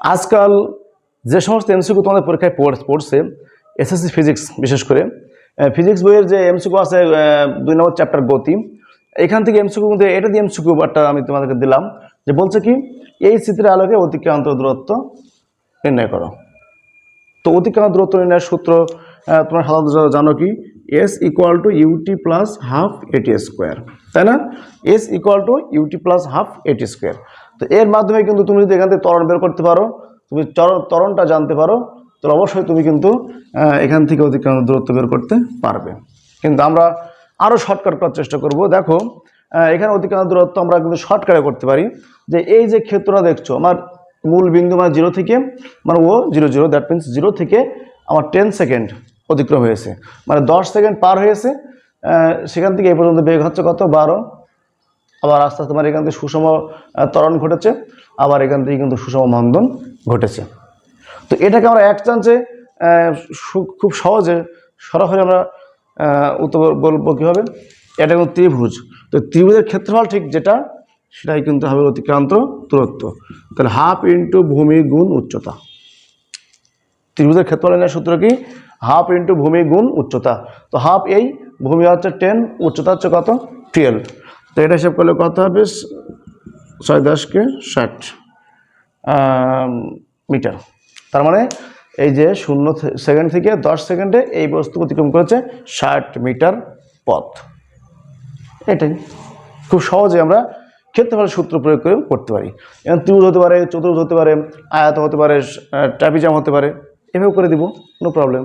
আজকাল যে সমস্ত এমসিকিউ তোমাদের পরীক্ষায় পড়- পড়ছে এসএসসি ফিজিক্স বিশেষ করে ফিজিক্স বইয়ের যে এমসিকিউ আছে দুই নম্বর চ্যাপ্টার গতি, এখান থেকে এমসিকিউ মধ্যে এটা দিয়ে এমসিকিউ একটা আমি তোমাদেরকে দিলাম, যে বলছে কি, এই চিত্রের আলোকে অতিক্রান্ত দূরত্ব নির্ণয় করো। তো অতিক্রান্ত দূরত্ব নির্ণয়ের সূত্র তোমরা সাধারণত জানো কি S equal to UT plus half AT square তাই না? S equal to UT plus half AT square তো এর মাধ্যমে কিন্তু তুমি যদি এখান থেকে ত্বরণ বের করতে পারো, তুমি ত্বরণটা জানতে পারো তো অবশ্যই তুমি কিন্তু এখান থেকে অতিক্রান্ত দূরত্ব বের করতে পারবে। কিন্তু আমরা আরও শর্টকাট করার চেষ্টা করব। দেখো এখানে অতিক্রান্ত দূরত্ব আমরা কিন্তু শর্টকাটে করতে পারি। যে এই যে ক্ষেত্রটা দেখছ, আমার মূল বিন্দু মানে জিরো থেকে মানে ও zero zero that means zero থেকে আমার টেন সেকেন্ড অতিক্রম হয়েছে। মানে দশ সেকেন্ড পার হয়েছে সেখান থেকে এই পর্যন্ত বেগ হচ্ছে কত? বারো। আবার আস্তে আস্তে আমার এখান থেকে সুষম ত্বরণ ঘটেছে, আবার এখান থেকে কিন্তু সুষম মন্দন ঘটেছে। তো এটাকে আমরা এক চান্সে খুব সহজে, সরাসরি আমরা উত্তর বলব কী হবে এটা কিন্তু ত্রিভুজ। তো ত্রিভুজের ক্ষেত্রফল ঠিক যেটা, সেটাই কিন্তু হবে অতিক্রান্ত দূরত্ব। তাহলে হাফ ইন্টু ভূমি গুণ উচ্চতা। ত্রিভুজের ক্ষেত্রফলের সূত্র কি? হাফ ইন্টু ভূমি গুণ উচ্চতা। তো হাফ এই, ভূমি হচ্ছে টেন, উচ্চতা হচ্ছে কত? টুয়েলভ। তো এটা হিসাব করলে কত হবে? ছয় দশকে ষাট মিটার। তার মানে এই যে শূন্য সেকেন্ড থেকে দশ সেকেন্ডে এই বস্তু অতিক্রম করেছে ষাট মিটার পথ। এটাই। খুব সহজে আমরা ক্ষেত্রফলের সূত্র প্রয়োগ করে করতে পারি। এবং ত্রিভুজ হতে পারে, চতুর্ভুজ হতে পারে, আয়াত হতে পারে ট্রাপিজাম হতে পারে। এভাবে করে দিব নো প্রবলেম